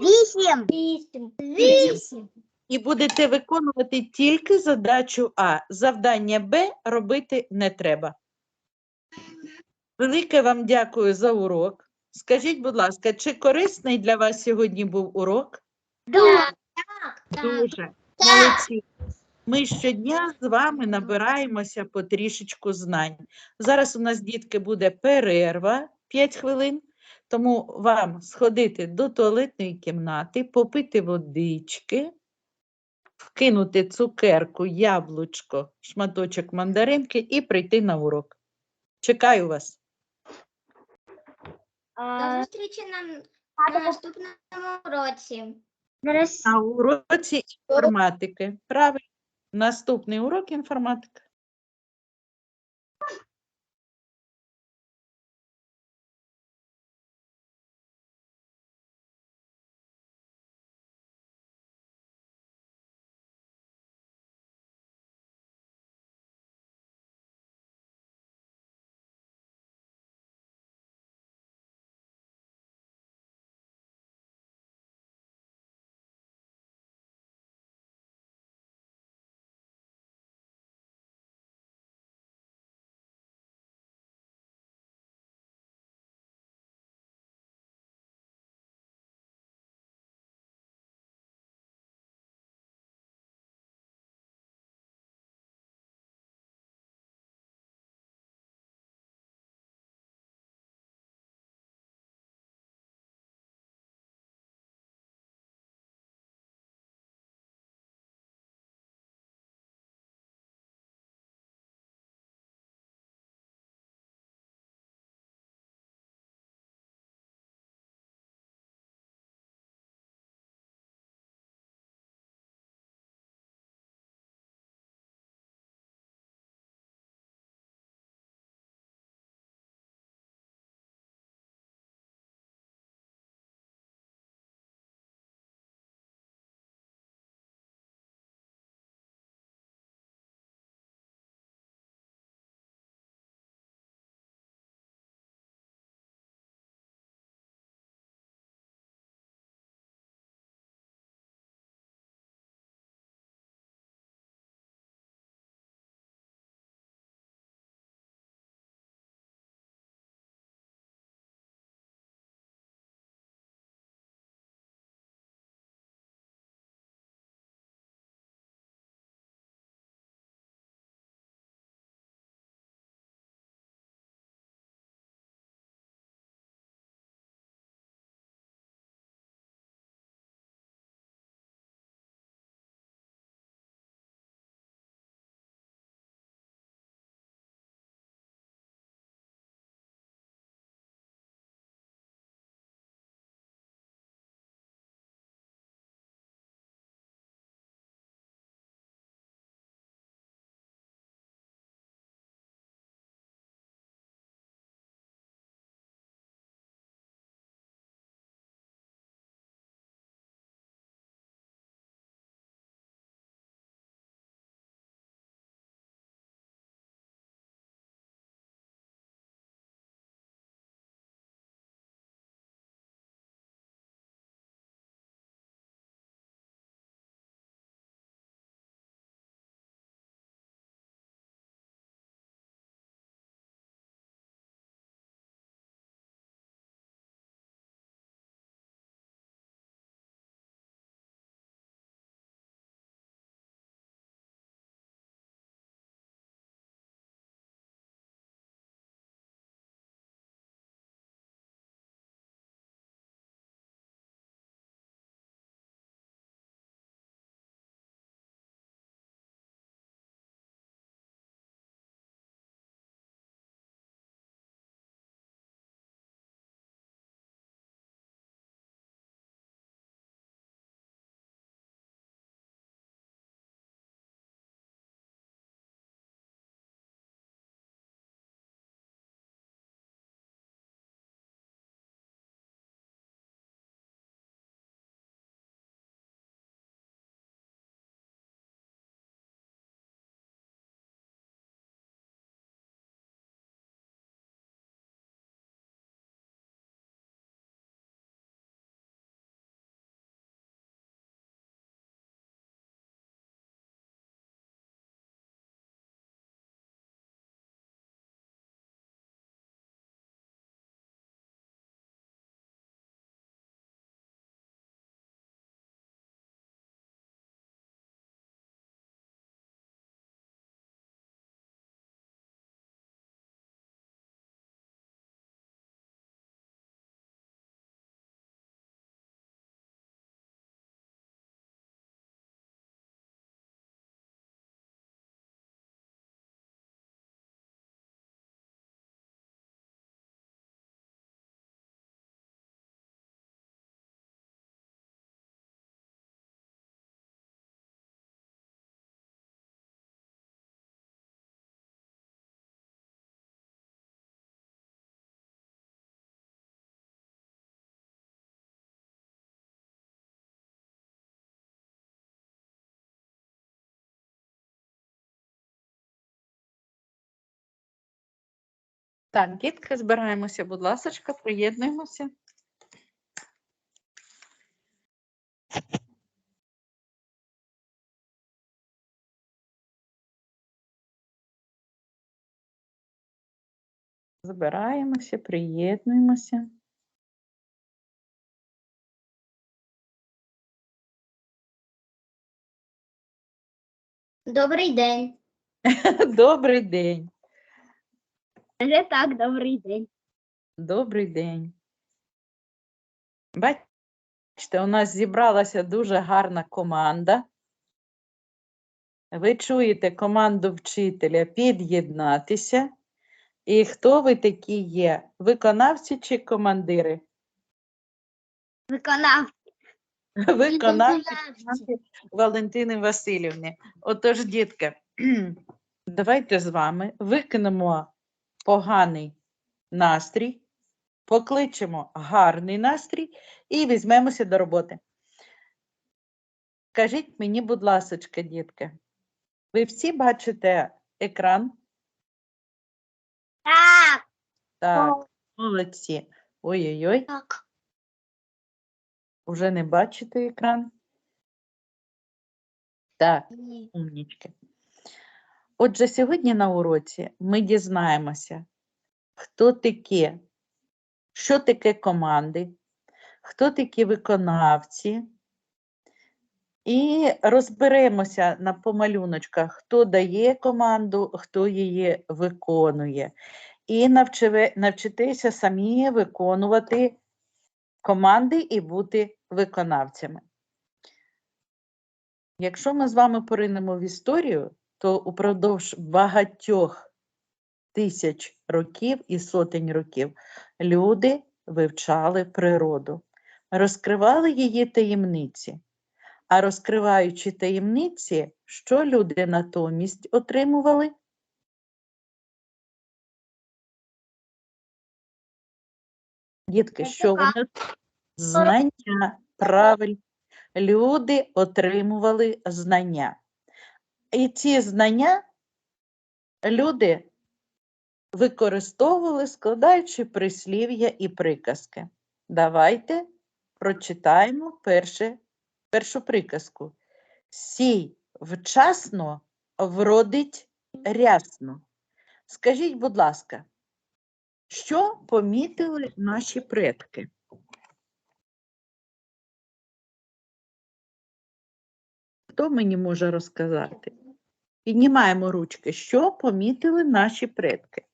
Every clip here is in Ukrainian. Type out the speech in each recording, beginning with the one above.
Вісім. Вісім. Вісім. І будете виконувати тільки задачу А. Завдання Б робити не треба. Велике вам дякую за урок. Скажіть, будь ласка, чи корисний для вас сьогодні був урок? Так. Так. Дуже. Молодці. Ми щодня з вами набираємося по трішечку знань. Зараз у нас, дітки, буде перерва 5 хвилин, тому вам сходити до туалетної кімнати, попити водички, вкинути цукерку, яблучко, шматочок мандаринки і прийти на урок. Чекаю вас. До зустрічі на, на наступному уроці. На уроці інформатики. Правильно. Наступний урок інформатики. Так, дітки, збираємося, будь ласочка, приєднуємося. Збираємося, приєднуємося. Добрий день. Добрий день. Вже так, добрий день. Добрий день. Бачите, у нас зібралася дуже гарна команда. Ви чуєте команду вчителя під'єднатися. І хто ви такі є? Виконавці чи командири? Виконав. Виконавці Валентини Васильівни. Отож, дітки, давайте з вами викинемо поганий настрій, покличемо гарний настрій і візьмемося до роботи. Скажіть мені, будь ласочка, дітки, ви всі бачите екран? Так. Так, молодці. Ой-ой-ой, Так. уже не бачите екран? Так. Умнічки. Отже, сьогодні на уроці ми дізнаємося, хто такі, що таке команди, хто такі виконавці, і розберемося на помалюночках, хто дає команду, хто її виконує. І навчитися самі виконувати команди і бути виконавцями. Якщо ми з вами поринемо в історію, то упродовж багатьох тисяч років і сотень років люди вивчали природу, розкривали її таємниці. А розкриваючи таємниці, що люди натомість отримували? Дітки, що вони? Знання, правильно. Люди отримували знання. І ці знання люди використовували, складаючи прислів'я і приказки. Давайте прочитаємо перше, першу приказку. Сій вчасно вродить рясно. Скажіть, будь ласка, що помітили наші предки? Хто мені може розказати? Піднімаємо ручки. Що помітили наші предки?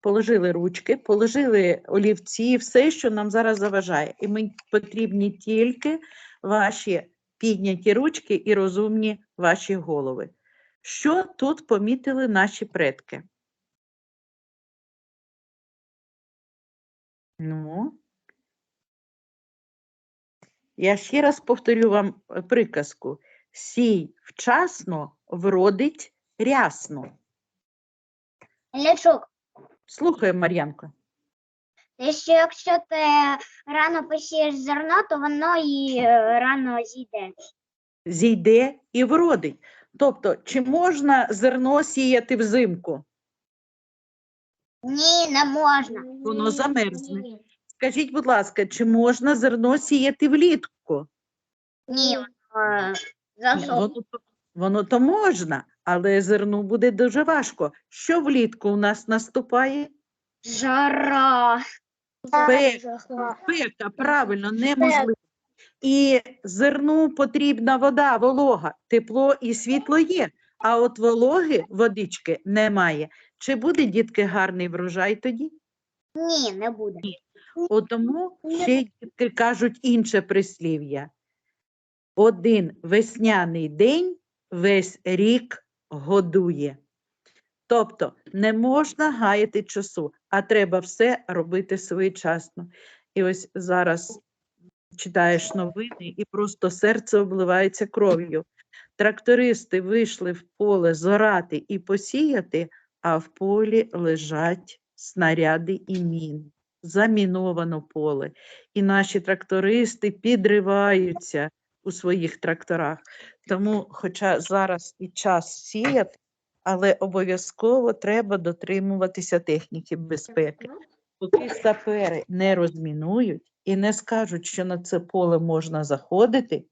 Положили ручки, положили олівці, все, що нам зараз заважає. І мені потрібні тільки ваші підняті ручки і розумні ваші голови. Що тут помітили наші предки? Ну, я ще раз повторю вам е, приказку. Сій вчасно вродить рясно. Лячок. Слухай, Мар'янко. Що якщо ти рано посієш зерно, то воно і е, рано зійде. Зійде і вродить. Тобто, чи можна зерно сіяти взимку? Ні, не можна. Воно замерзне. Скажіть, будь ласка, чи можна зерно сіяти влітку? Ні, воно то- воно то можна, але зерну буде дуже важко. Що влітку у нас наступає? Жара. Спека, спека, правильно, неможливо. І зерну потрібна вода, волога, тепло і світло є, а от вологи, водички немає. Чи буде, дітки, гарний врожай тоді? Ні, не буде. От тому ще дітки кажуть інше прислів'я. Один весняний день весь рік годує. Тобто не можна гаяти часу, а треба все робити своєчасно. І ось зараз читаєш новини і просто серце обливається кров'ю. Трактористи вийшли в поле зорати і посіяти, а в полі лежать снаряди і міни. Заміновано поле. І наші трактористи підриваються у своїх тракторах. Тому, хоча зараз і час сіяти, але обов'язково треба дотримуватися техніки безпеки. Поки сапери не розмінують і не скажуть, що на це поле можна заходити,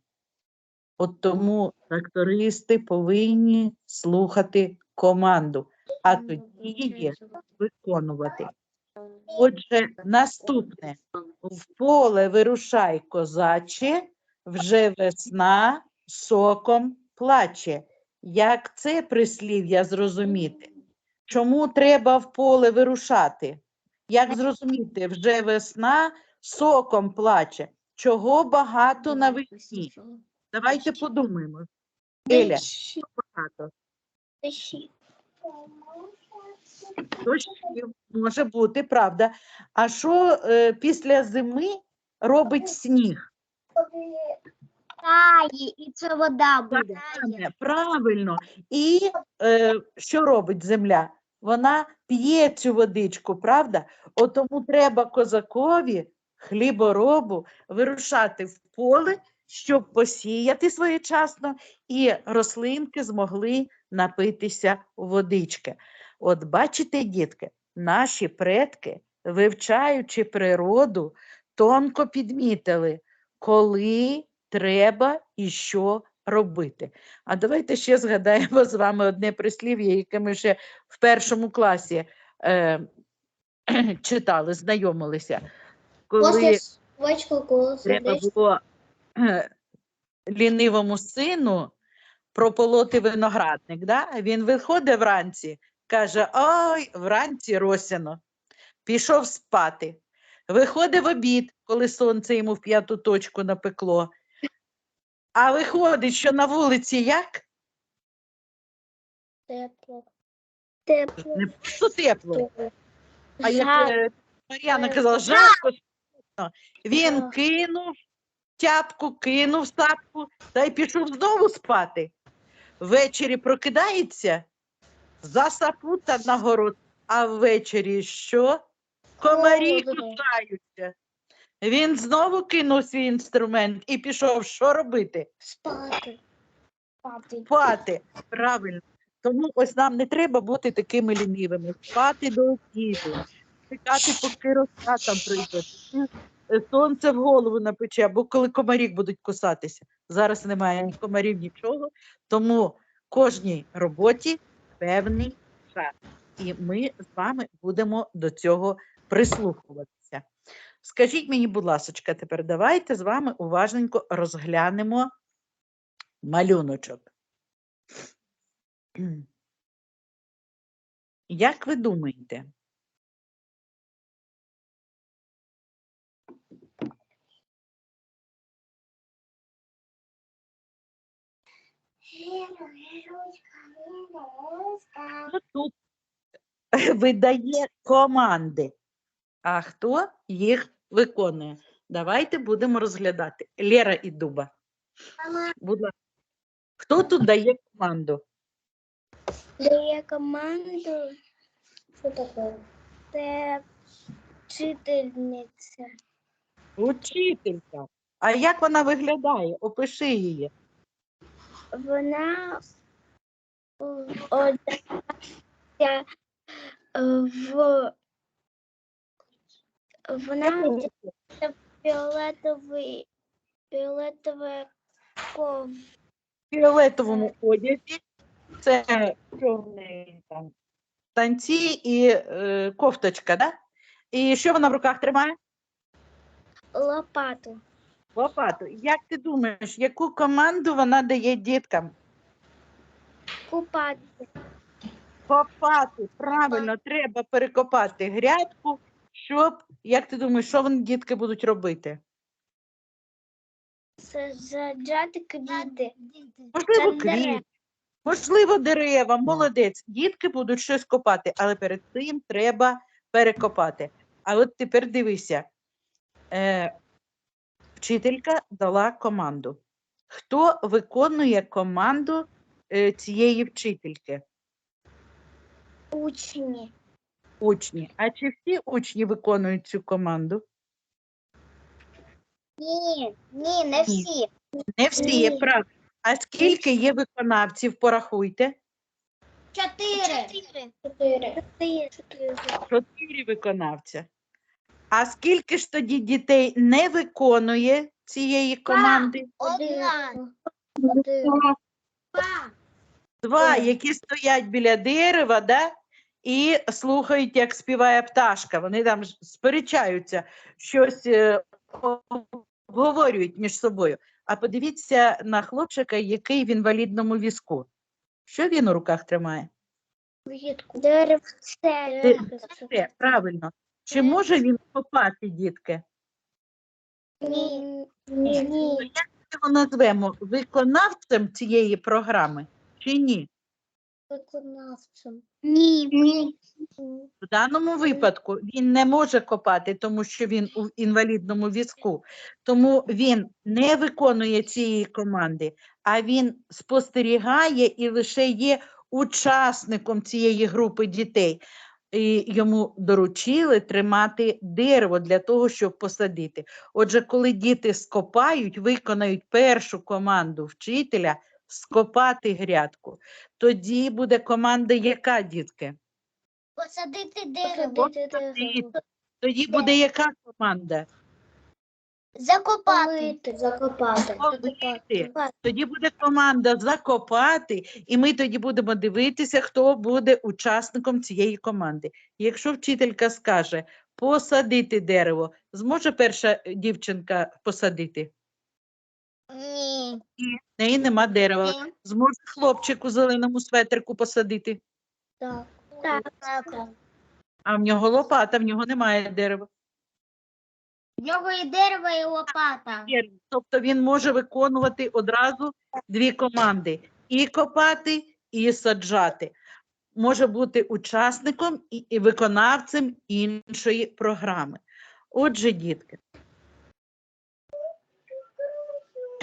от тому трактористи повинні слухати команду, а тоді її виконувати. Отже, наступне. В поле вирушай, козаче, вже весна соком плаче. Як це прислів'я зрозуміти? Чому треба в поле вирушати? Як зрозуміти, вже весна соком плаче? Чого багато навесні? Давайте подумаємо. Еля, багато. Дощів може бути, правда. А що е, після зими робить сніг? Тає, і це вода буде. Тане, Правильно. І е, що робить земля? Вона п'є цю водичку, правда? От тому треба козакові, хліборобу, вирушати в поле, щоб посіяти своєчасно, і рослинки змогли напитися водички. От бачите, дітки, наші предки, вивчаючи природу, тонко підмітили, коли треба і що робити. А давайте ще згадаємо з вами одне прислів'я, яке ми ще в першому класі е, читали, знайомилися. Коли треба було лінивому сину прополоти виноградник, да? він виходить вранці, каже: Ой, вранці росяно, пішов спати. Виходить в обід, коли сонце йому в п'яту точку напекло. А виходить, що на вулиці як? тепло. Тепло. Не просто тепло, а як е, Мар'яна казала, жарко. страшно». Він Так. кинув тяпку, кинув сапку та й пішов знову спати. Ввечері прокидається, за сапу та на город, а ввечері що? Комарі кусаються. Він знову кинув свій інструмент і пішов що робити? Спати. Спати. Спати. Правильно. Тому ось нам не треба бути такими лінивими. Спати до обіду, чекати, поки роса там прийде, сонце в голову напече, або коли комарі будуть кусатися. Зараз немає ні комарів, нічого. Тому кожній роботі певний час. І ми з вами будемо до цього прислухуватися. Скажіть мені, будь ласка, тепер давайте з вами уважненько розглянемо малюночок. Як ви думаєте? Хто тут видає команди, а хто їх виконує? Давайте будемо розглядати. Лера і Дуба. Будь ласка. Хто тут дає команду? Дає команду. Що таке? Це вчительниця. Учителька. А як вона виглядає? Опиши її. Вона одягається в вона одягається в фіолетовий фіолетове ков. фіолетовому одязі. Це в там? Танці і е, кофточка, да? І що вона в руках тримає? лопату. Лопату. Як ти думаєш, яку команду вона дає діткам? Купати. Копати. Правильно, треба перекопати грядку, щоб, як ти думаєш, що вони дітки будуть робити? Саджати квіти. Можливо, квіт, можливо, дерева, молодець. Дітки будуть щось копати, але перед цим треба перекопати. А от тепер дивися. Е, вчителька дала команду. Хто виконує команду е, цієї вчительки? Учні. Учні. А чи всі учні виконують цю команду? Ні, ні, не всі. Не всі, є Ні. правда. А скільки є виконавців, порахуйте. Чотири. Чотири. Чотири. Чотири виконавця. А скільки ж тоді дітей не виконує цієї команди? Одна. Один. Два. Два, які стоять біля дерева, да? і слухають, як співає пташка. Вони там сперечаються, щось е, обговорюють між собою. А подивіться на хлопчика, який в інвалідному візку. Що він у руках тримає? Квітку. Деревце. Правильно. Чи може він копати, дітки? Ні. Ні. Ні. Ми його назвемо виконавцем цієї програми чи ні? Виконавцем. Ні. Ні. В даному випадку він не може копати, тому що він у інвалідному візку. Тому він не виконує цієї команди, а він спостерігає і лише є учасником цієї групи дітей. І йому доручили тримати дерево для того, щоб посадити. Отже, коли діти скопають, виконають першу команду вчителя скопати грядку, тоді буде команда яка, дітки? Посадити дерево. Посадити дерево. Тоді буде яка команда? Закопати. Полити. Закопати. Тоді буде команда закопати, і ми тоді будемо дивитися, хто буде учасником цієї команди. Якщо вчителька скаже посадити дерево, зможе перша дівчинка посадити? Ні. В неї нема дерева. Ні. Зможе хлопчик у зеленому светрику посадити, Так. Так. а в нього лопата, в нього немає дерева. В нього і дерево, і лопата. Тобто він може виконувати одразу дві команди: і копати, і саджати. Може бути учасником і, і виконавцем іншої програми. Отже, дітки,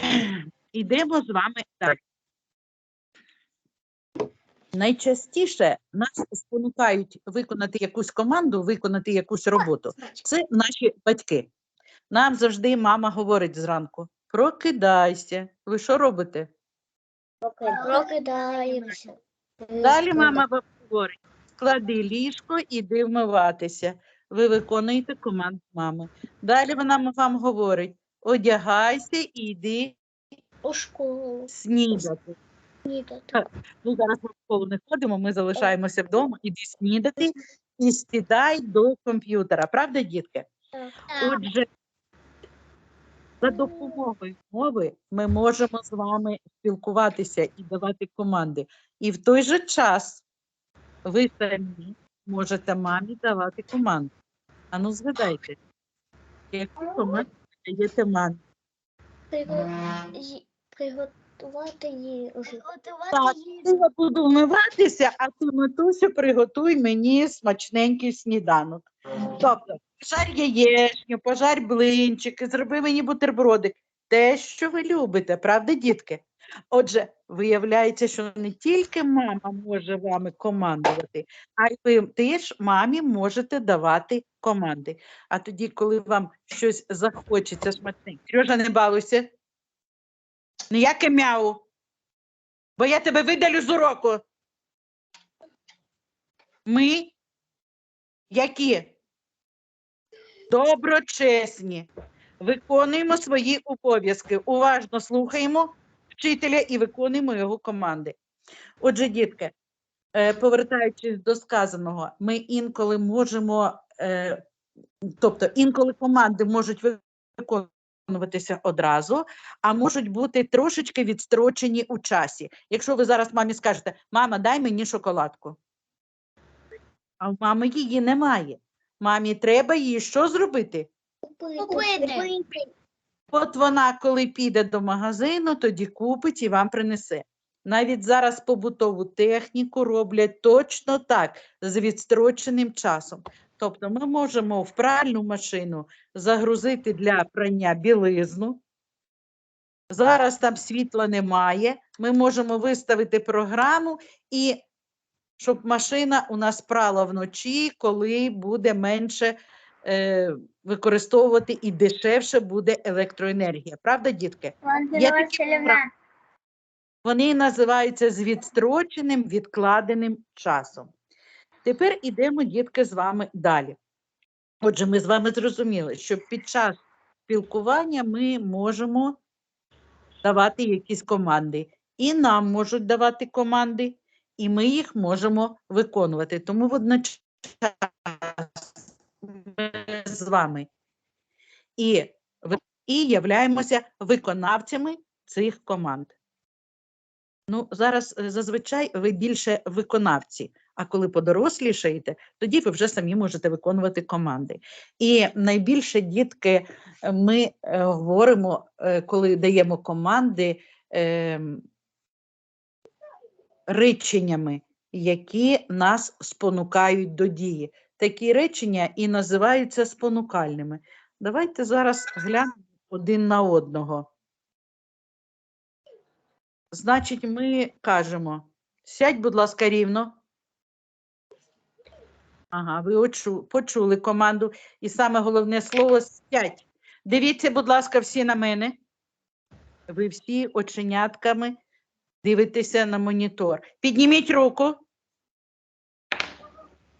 йдемо з вами далі. Найчастіше нас спонукають виконати якусь команду, виконати якусь роботу. Це наші батьки. Нам завжди мама говорить зранку: прокидайся. Ви що робите? Прокидаємося. Далі мама вам говорить: склади ліжко, іди вмиватися. Ви виконуєте команду мами. Далі вона вам говорить: одягайся і йди У школу. снідати. Снідати. Ну, зараз ми в школу не ходимо, ми залишаємося вдома, іди снідати і сідай до комп'ютера. Правда, дітки? Отже, за допомогою мови ми можемо з вами спілкуватися і давати команди. І в той же час ви самі можете мамі давати команди. А ну згадайте, яку команду Приго- ї- Приготувати їжу. Так. Я буду вмиватися, а ти, Матусю, приготуй мені смачненький сніданок. Тобто, пожар яєчню, пожар блинчики, зроби мені бутербродик. Те, що ви любите, правда, дітки? Отже, виявляється, що не тільки мама може вами командувати, а й ви теж мамі можете давати команди. А тоді, коли вам щось захочеться смачненьке, Сережа, не балуйся. Ніяке мяу. Бо я тебе видалю з уроку. Ми які? Доброчесні. Виконуємо свої обов'язки. Уважно слухаємо вчителя і виконуємо його команди. Отже, дітки, е, повертаючись до сказаного, ми інколи можемо, е, тобто інколи команди можуть виконуватися одразу, а можуть бути трошечки відстрочені у часі. Якщо ви зараз мамі скажете, мама, дай мені шоколадку. А в мами її немає. Мамі треба її що зробити? Купити. От вона, коли піде до магазину, тоді купить і вам принесе. Навіть зараз побутову техніку роблять точно так, з відстроченим часом. Тобто ми можемо в пральну машину загрузити для прання білизну. Зараз там світла немає. Ми можемо виставити програму і щоб машина у нас прала вночі, коли буде менше використовувати і дешевше буде електроенергія. Правда, дітки? Такі Вони називаються з відстроченим відкладеним часом. Тепер ідемо, дітки, з вами далі. Отже, ми з вами зрозуміли, що під час спілкування ми можемо давати якісь команди. І нам можуть давати команди, і ми їх можемо виконувати. Тому водночас з вами і, і являємося виконавцями цих команд. Ну, зараз е, зазвичай ви більше виконавці, а коли подорослішаєте, тоді ви вже самі можете виконувати команди. І найбільше дітки е, ми е, говоримо, е, коли даємо команди ем, реченнями, які нас спонукають до дії. Такі речення і називаються спонукальними. Давайте зараз глянемо один на одного. Значить, ми кажемо: сядь, будь ласка, рівно. Ага, ви очу- почули команду. І саме головне слово сядь. Дивіться, будь ласка, всі на мене. Ви всі оченятками дивитеся на монітор. Підніміть руку.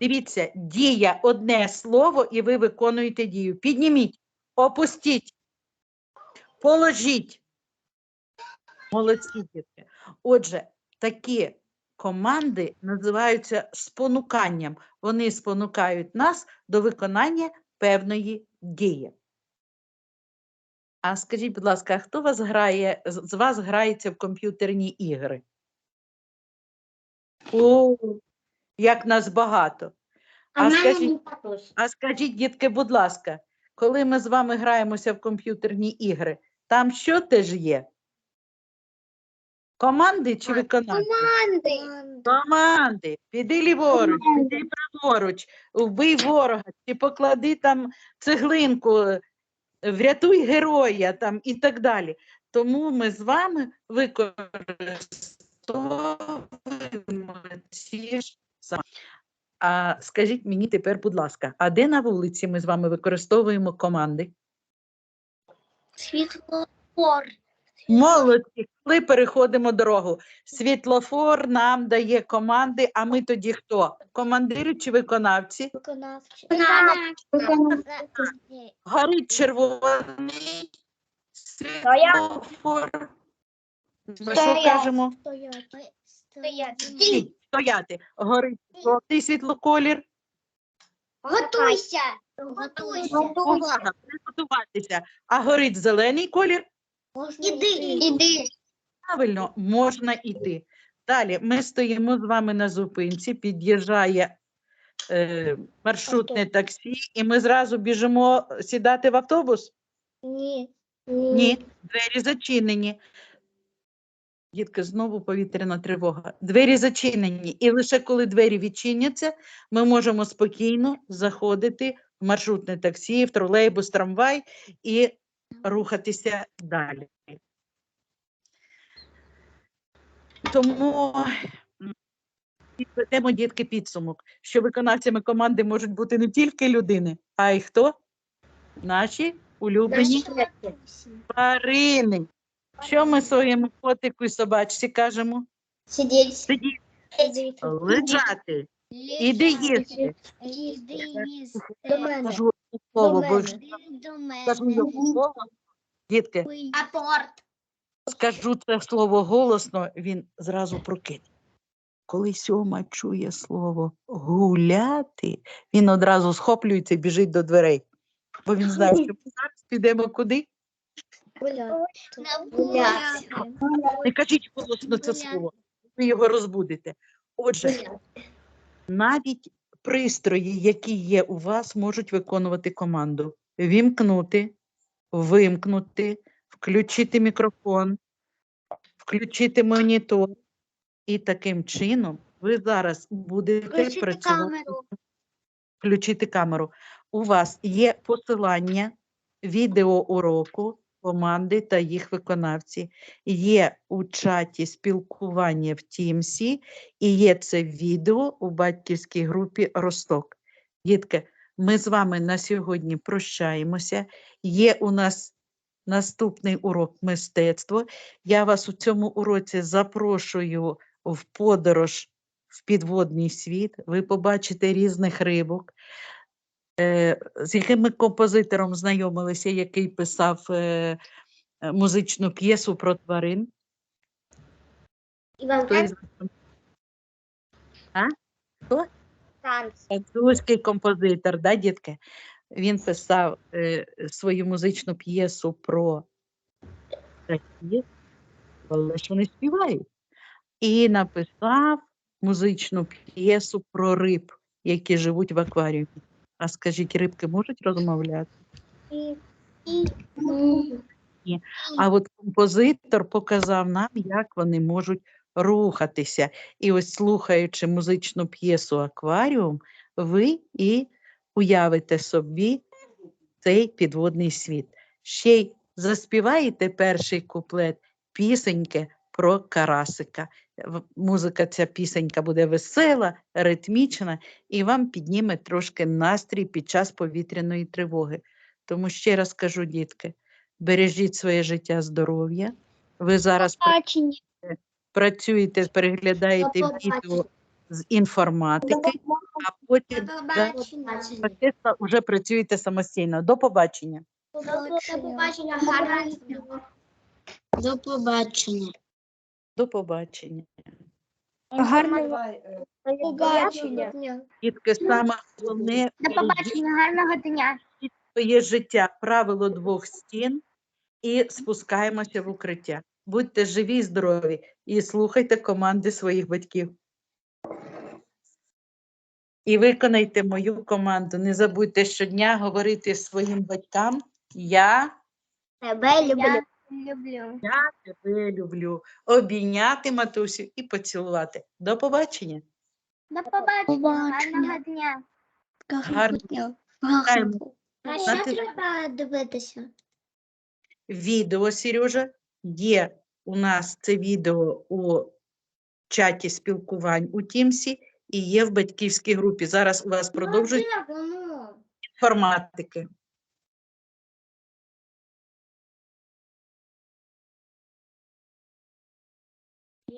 Дивіться, дія одне слово, і ви виконуєте дію. Підніміть, опустіть, положіть. Молодці дітки. Отже, такі команди називаються спонуканням. Вони спонукають нас до виконання певної дії. А скажіть, будь ласка, хто вас грає, з вас грається в комп'ютерні ігри? О, як нас багато. А скажіть, а скажіть, дітки, будь ласка, коли ми з вами граємося в комп'ютерні ігри, там що теж є? Команди чи виконавці? Команди. Команди. Піди ліворуч, піди праворуч, вбий ворога, чи поклади там цеглинку, врятуй героя там і так далі. Тому ми з вами використовуємо ці ж саме. А скажіть мені тепер, будь ласка, а де на вулиці ми з вами використовуємо команди? Світлофор. Молодці, коли переходимо дорогу. Світлофор нам дає команди, а ми тоді хто? Командири чи виконавці? Виконавчий. Горить червоний світлофор. Ми що кажемо? Стоять. Стоять. Стояти. Горить жовтий світлоколір. Готуйся. Готуйся. Увага, приготуватися. А горить зелений колір. Іди, іди. Правильно, можна йти. Далі ми стоїмо з вами на зупинці, під'їжджає е, маршрутне таксі, і ми зразу біжимо сідати в автобус? Ні. Ні, двері зачинені. Дітки, знову повітряна тривога. Двері зачинені. І лише коли двері відчиняться, ми можемо спокійно заходити в маршрутне таксі, в тролейбус, трамвай і рухатися далі. Тому підведемо дітки підсумок, що виконавцями команди можуть бути не тільки людини, а й хто? Наші улюблені тварини. Що ми своєму котику і собачці кажемо? Сидеть. Сидіти, Сидіти. лежати, іди їсти. Іди їсти. До мене. Кажу слово, бо Іди до мене. кажу його слово. Дітки, Апорт. скажу це слово голосно, він зразу прокидає. Коли сьома чує слово гуляти, він одразу схоплюється і біжить до дверей. Бо він знає, що ми зараз підемо куди. Не кажіть голосно це слово, ви його розбудите. Отже, навіть пристрої, які є у вас, можуть виконувати команду. Вімкнути, вимкнути, включити мікрофон, включити монітор. І таким чином ви зараз будете Включити працювати. камеру. Включити камеру. У вас є посилання відеоуроку команди та їх виконавці. Є у чаті спілкування в Тімсі і є це відео у батьківській групі Росток. Дітки, ми з вами на сьогодні прощаємося. Є у нас наступний урок мистецтво. Я вас у цьому уроці запрошую в подорож в підводний світ. Ви побачите різних рибок. Е, з яким ми композитором знайомилися, який писав е, е, музичну п'єсу про тварин. Іван? Франц. Французький композитор, да, дітки? Він писав е, свою музичну п'єсу про але ж вони співають. І написав музичну п'єсу про риб, які живуть в акваріумі. А скажіть, рибки можуть розмовляти? І, і А от композитор показав нам, як вони можуть рухатися. І ось слухаючи музичну п'єсу Акваріум, ви і уявите собі цей підводний світ. Ще й заспіваєте перший куплет пісеньки про карасика. Музика ця пісенька буде весела, ритмічна і вам підніме трошки настрій під час повітряної тривоги. Тому ще раз кажу, дітки, бережіть своє життя, здоров'я. Ви зараз пра- працюєте, переглядаєте відео з інформатики, а потім да, вже працюєте самостійно. До побачення. До побачення. Гарного. До побачення. До побачення. Гарного побачення. Дітки, саме головне До побачення. Гарного дня. своє життя, правило двох стін і спускаємося в укриття. Будьте живі і здорові і слухайте команди своїх батьків. І виконайте мою команду. Не забудьте щодня говорити своїм батькам Я Тебе люблю. Люблю. тебе люблю. Обійняти матусю і поцілувати. До побачення. До побачення. Гарного дня. Гарно. дня. Чекаємо. А що ти- треба дивитися? Відео, Сережа, є у нас це відео у чаті спілкувань у Тімсі і є в батьківській групі. Зараз у вас продовжують воно? інформатики.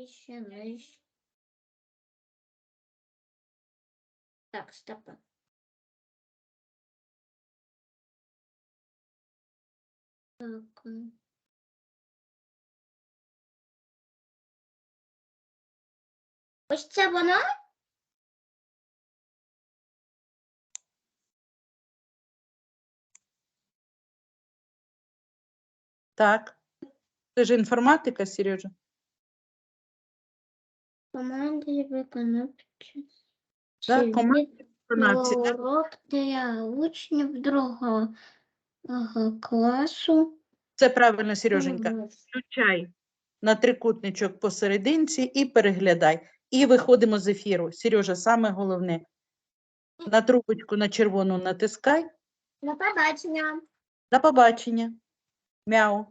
Ще нижче. Так, стоп. Так. Ось це воно? Так. Це ж інформатика, Сережа? Команди виконавчі. Так, виконавці. Урок для учнів другого класу. Це правильно, Сереженька. Включай на трикутничок посерединці і переглядай. І виходимо з ефіру. Сережа, саме головне. На трубочку на червону натискай. До побачення. До побачення. Мяу.